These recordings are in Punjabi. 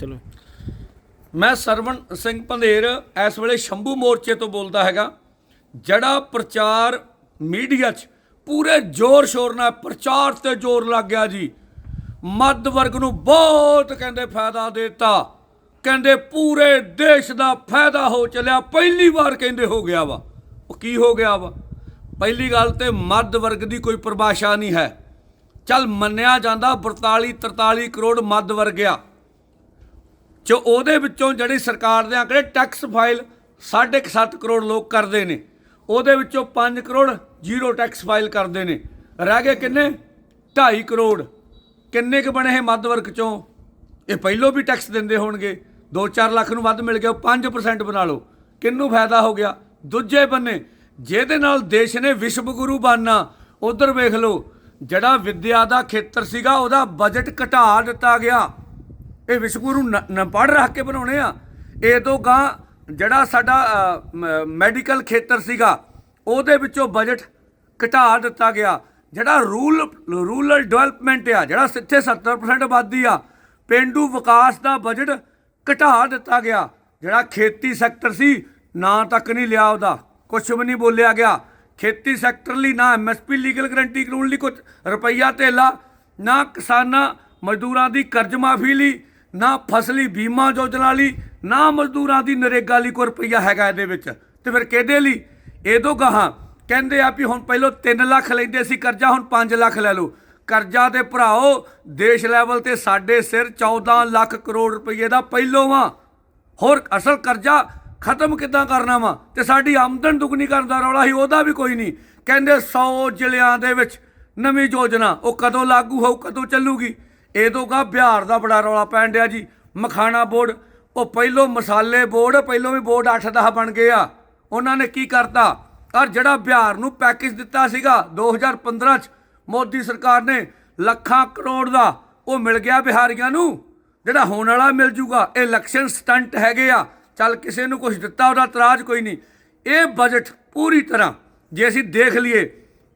ਚਲੋ। ਮੈਂ ਸਰਵਣ ਸਿੰਘ ਪੰਧੇਰ ਇਸ ਵੇਲੇ ਸ਼ੰਭੂ ਮੋਰਚੇ ਤੋਂ ਬੋਲਦਾ ਹੈਗਾ, ਜਿਹੜਾ ਪ੍ਰਚਾਰ ਮੀਡੀਆ 'ਚ ਪੂਰੇ ਜ਼ੋਰ ਸ਼ੋਰ ਨਾਲ, ਪ੍ਰਚਾਰ ਤੇ ਜ਼ੋਰ ਲੱਗ ਗਿਆ ਜੀ। ਮੱਧ ਵਰਗ ਨੂੰ ਬਹੁਤ ਕਹਿੰਦੇ ਫਾਇਦਾ ਦਿੱਤਾ, ਕਹਿੰਦੇ ਪੂਰੇ ਦੇਸ਼ ਦਾ ਫਾਇਦਾ ਹੋ ਚੱਲਿਆ, ਪਹਿਲੀ ਵਾਰ ਕਹਿੰਦੇ ਹੋ ਗਿਆ ਵਾ। ਉਹ ਕੀ ਹੋ ਗਿਆ ਵਾ? ਪਹਿਲੀ ਗੱਲ ਤੇ ਮੱਧ ਵਰਗ ਦੀ ਕੋਈ ਪਰਿਭਾਸ਼ਾ ਨਹੀਂ ਹੈ। ਚੱਲ ਮੰਨਿਆ ਜਾਂਦਾ 42 43 ਕਰੋੜ ਮੱਧ ਵਰਗ ਆ ਜੋ ਉਹਦੇ ਵਿੱਚੋਂ ਜਿਹੜੀ ਸਰਕਾਰ ਦੇ ਆંકੜੇ ਟੈਕਸ ਫਾਈਲ 7.5 ਕਰੋੜ ਲੋਕ ਕਰਦੇ ਨੇ, ਉਹਦੇ ਵਿੱਚੋਂ 5 ਕਰੋੜ ਜ਼ੀਰੋ ਟੈਕਸ ਫਾਈਲ ਕਰਦੇ ਨੇ। ਰਹਿ ਗਏ ਕਿੰਨੇ? 2.5 ਕਰੋੜ। ਕਿੰਨੇ ਕੁ ਬਣੇ ਇਹ ਮੱਧ ਵਰਗ ਚੋਂ? ਇਹ ਪਹਿਲੋਂ ਵੀ ਟੈਕਸ ਦਿੰਦੇ ਹੋਣਗੇ। 2-4 ਲੱਖ ਨੂੰ ਵੱਧ ਮਿਲ ਗਿਆ, ਉਹ 5% ਬਣਾ ਲਓ। ਕਿੰਨੂੰ ਫਾਇਦਾ ਹੋ ਗਿਆ? ਦੂਜੇ ਬੰਨੇ, ਜਿਹਦੇ ਨਾਲ ਦੇਸ਼ ਨੇ ਵਿਸ਼ਵ ਗੁਰੂ ਬਣਨਾ, ਉਧਰ ਵੇਖ ਲਓ, ਜਿਹੜਾ ਵਿਦਿਆ ਦਾ ਖੇਤਰ ਸੀਗਾ, ਉਹਦਾ ਬਜਟ ਘਟਾ ਦਿੱਤਾ ਗਿਆ। ਇਹ ਵਿਸ਼ਵਗੁਰੂ ਨ ਪੜ੍ਹ ਰੱਖ ਕੇ ਬਣਾਉਣੇ ਆ। ਇਹ ਤੋਂ ਗਾਂ ਜਿਹੜਾ ਸਾਡਾ ਮੈਡੀਕਲ ਖੇਤਰ ਸੀਗਾ, ਉਹਦੇ ਵਿੱਚੋਂ ਬਜਟ ਘਟਾ ਦਿੱਤਾ ਗਿਆ। ਜਿਹੜਾ ਰੂਲ ਰੂਰਲ ਡਿਵੈਲਪਮੈਂਟ ਆ, ਜਿਹੜਾ ਸਿੱਥੇ 70% ਆਬਾਦੀ ਆ, ਪਿੰਡੂ ਵਿਕਾਸ ਦਾ ਬਜਟ ਘਟਾ ਦਿੱਤਾ ਗਿਆ। ਜਿਹੜਾ ਖੇਤੀ ਸੈਕਟਰ ਸੀ, ਨਾਂ ਤੱਕ ਨਹੀਂ ਲਿਆ ਉਹਦਾ। ਕੁਝ ਵੀ ਨਹੀਂ ਬੋਲਿਆ ਗਿਆ। ਖੇਤੀ ਸੈਕਟਰ ਲਈ ਨਾ ਐਮਐਸਪੀ ਲੀਗਲ ਗਰੰਟੀ ਕਾਨੂੰਨ ਲਈ ਕੁਝ ਰੁਪਈਆ ਧੇਲਾ, ਨਾ ਕਿਸਾਨਾਂ ਮਜ਼ਦੂਰਾਂ ਦੀ ਕਰਜ਼ ਮਾਫੀ ਲਈ ਨਾ ਫਸਲੀ ਬੀਮਾ ਯੋਜਨਾ ਲਈ, ਨਾ ਮਜ਼ਦੂਰਾਂ ਦੀ ਨਰੇਗਾ ਲਈ ਕੋਈ ਰੁਪਈਆ ਹੈਗਾ ਇਹਦੇ ਵਿੱਚ। ਤੇ ਫਿਰ ਕਿਹਦੇ ਲਈ? ਇਹ ਤੋਂ ਗਾਹਾਂ। ਕਹਿੰਦੇ ਆ ਵੀ ਹੁਣ ਪਹਿਲਾਂ 3 ਲੱਖ ਲੈਂਦੇ ਸੀ, ਕਰਜ਼ਾ ਹੁਣ 5 ਲੱਖ ਲੈ ਲਓ। ਕਰਜ਼ਾ ਦੇ ਭਰਾਓ, ਦੇਸ਼ ਲੈਵਲ ਤੇ ਸਾਡੇ ਸਿਰ 14 ਲੱਖ ਕਰੋੜ ਰੁਪਏ ਦਾ ਪਹਿਲੋਂ ਵਾ ਹੋਰ ਅਸਲ ਕਰਜ਼ਾ ਖਤਮ ਕਿੱਦਾਂ ਕਰਨਾ ਵਾ? ਤੇ ਸਾਡੀ ਆਮਦਨ ਦੁੱਗਣੀ ਕਰਨ ਦਾ ਰੌਲਾ ਸੀ, ਉਹਦਾ ਵੀ ਕੋਈ ਨਹੀਂ। ਕਹਿੰਦੇ 100 ਜ਼ਿਲ੍ਹਿਆਂ ਦੇ ਵਿੱਚ ਨਵੀਂ ਯੋਜਨਾ, ਉਹ ਕਦੋਂ ਲਾਗੂ ਹੋਊ, ਕਦੋਂ ਚੱਲੂਗੀ? ਇਹਦੋਂ ਕਾ ਬਿਹਾਰ ਦਾ ਬੜਾ ਰੌਲਾ ਪੈਣ ਡਿਆ ਜੀ। ਮਖਾਣਾ ਬੋਰਡ, ਉਹ ਪਹਿਲੋਂ ਮਸਾਲੇ ਬੋਰਡ, ਪਹਿਲੋਂ ਵੀ ਬੋਰਡ 8-10 ਬਣ ਗਏ ਆ। ਉਹਨਾਂ ਨੇ ਕੀ ਕਰਤਾ? ਔਰ ਜਿਹੜਾ ਬਿਹਾਰ ਨੂੰ ਪੈਕੇਜ ਦਿੱਤਾ ਸੀਗਾ 2015 ਚ, ਮੋਦੀ ਸਰਕਾਰ ਨੇ ਲੱਖਾਂ ਕਰੋੜ ਦਾ ਉਹ ਮਿਲ ਗਿਆ ਬਿਹਾਰੀਆਂ ਨੂੰ। ਜਿਹੜਾ ਹੋਣ ਵਾਲਾ ਮਿਲ ਜੂਗਾ, ਇਹ ਇਲੈਕਸ਼ਨ ਸਟੰਟ ਹੈਗੇ ਆ। ਚੱਲ ਕਿਸੇ ਨੂੰ ਕੁਝ ਦਿੱਤਾ ਉਹਦਾ ਇਤਰਾਜ਼ ਕੋਈ ਨਹੀਂ। ਇਹ ਬਜਟ ਪੂਰੀ ਤਰ੍ਹਾਂ ਜੇ ਅਸੀਂ ਦੇਖ ਲਈਏ,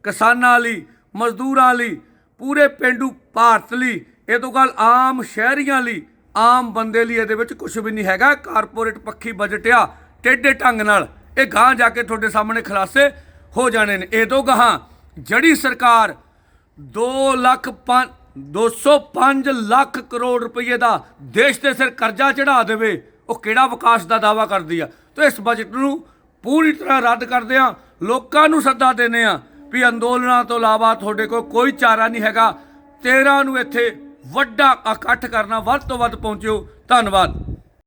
ਕਿਸਾਨਾਂ ਲਈ, ਮਜ਼ਦੂਰਾਂ ਲਈ, ਪੂਰੇ ਪਿੰਡੂ ਭਾਰਤ ਲਈ ਇਹ ਤੋਂ ਗੱਲ ਆਮ ਸ਼ਹਿਰੀਆਂ ਲਈ, ਆਮ ਬੰਦੇ ਲਈ ਇਹਦੇ ਵਿੱਚ ਕੁਝ ਵੀ ਨਹੀਂ ਹੈਗਾ। ਕਾਰਪੋਰੇਟ ਪੱਖੀ ਬਜਟ ਆ, ਟੇਢੇ ਢੰਗ ਨਾਲ। ਇਹ ਗਾਂ ਜਾ ਕੇ ਤੁਹਾਡੇ ਸਾਹਮਣੇ ਖੁਲਾਸੇ ਹੋ ਜਾਣੇ ਨੇ। ਇਹ ਤੋਂ ਗਾਹਾਂ ਜਿਹੜੀ ਸਰਕਾਰ 2 ਲੱਖ 205 ਲੱਖ ਕਰੋੜ ਰੁਪਏ ਦਾ ਦੇਸ਼ ਦੇ ਸਿਰ ਕਰਜ਼ਾ ਚੜਾ ਦੇਵੇ, ਉਹ ਕਿਹੜਾ ਵਿਕਾਸ ਦਾ ਦਾਵਾ ਕਰਦੀ ਆ? ਤੇ ਇਸ ਬਜਟ ਨੂੰ ਪੂਰੀ ਤਰ੍ਹਾਂ ਰੱਦ ਕਰਦੇ ਆ। ਲੋਕਾਂ ਨੂੰ ਸੱਦਾ ਦਿੰਦੇ ਆ ਵੀ ਅੰਦੋਲਨਾਂ ਤੋਂ ਇਲਾਵਾ ਤੁਹਾਡੇ ਕੋਲ ਕੋਈ ਚਾਰਾ ਨਹੀਂ ਹੈਗਾ। 13 ਨੂੰ ਇੱਥੇ ਵੱਡਾ ਇਕੱਠ ਕਰਨਾ ਵੱਧ ਤੋਂ ਵੱਧ ਪਹੁੰਚਿਓ। ਧੰਨਵਾਦ।